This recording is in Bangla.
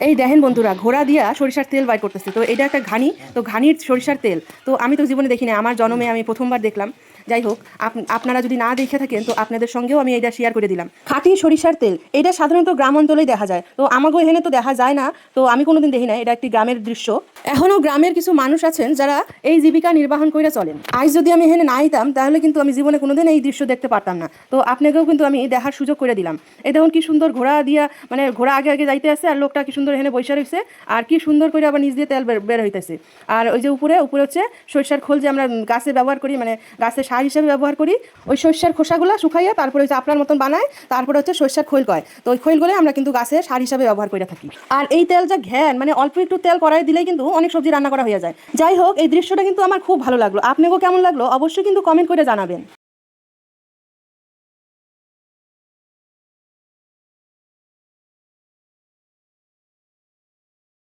এই দেখেন বন্ধুরা, ঘোড়া দিয়া সরিষার তেল বাইর করতেছে। তো এটা একটা ঘানি, তো ঘানির সরিষার তেল। তো আমি তো জীবনে দেখি না আমার জন্মে আমি প্রথমবার দেখলাম। যাই হোক, আপ- আপনারা যদি না দেখে থাকেন, তো আপনাদের সঙ্গেও আমি এটা শেয়ার করে দিলাম। খাঁটি সরিষার তেল, এটা সাধারণত গ্রাম অঞ্চলেই দেখা যায়। তো আমাকে এখানে তো দেখা যায় না, তো আমি কোনোদিন দেখি না এটা একটি গ্রামের দৃশ্য। এখনও গ্রামের কিছু মানুষ আছেন যারা এই জীবিকা নির্বাহন করে চলেন। আজ যদি আমি এখানে না আইতাম, তাহলে কিন্তু আমি জীবনে কোনোদিন এই দৃশ্য দেখতে পারতাম না। তো আপনাকেও কিন্তু আমি দেখার সুযোগ করে দিলাম। এই দেখুন কি সুন্দর ঘোড়া দিয়া মানে ঘোড়া আগে আগে যাইতে আছে, আর লোকটা কি সুন্দর এখানে বৈশা রয়েছে আর কি সুন্দর করে আবার নিচ দিয়ে তেল বের- হইতেছে। আর ওই যে উপরে উপরে হচ্ছে সরিষার খোল যে আমরা গাছে ব্যবহার করি মানে গাছে সার হিসাবে ব্যবহার করি, ওই সরিষার খোসাগুলো শুকাইয়া তারপরে হচ্ছে আপনার মতন বানায়, তারপরে হচ্ছে সরিষার খোল কয়। তো ওই খোলগুলো আমরা কিন্তু গাছে সার হিসাবে ব্যবহার করে থাকি। আর এই তেল যা ঘ্যান মানে অল্প একটু তেল কড়াই দিলেই কিন্তু অনেক সবজি রান্না করা হয়ে যায়। যাই হোক, এই দৃশ্যটা কিন্তু আমার খুব ভালো লাগল। আপনাকেও কেমন লাগল? অবশ্যই কিন্তু কমেন্ট করে জানাবেন।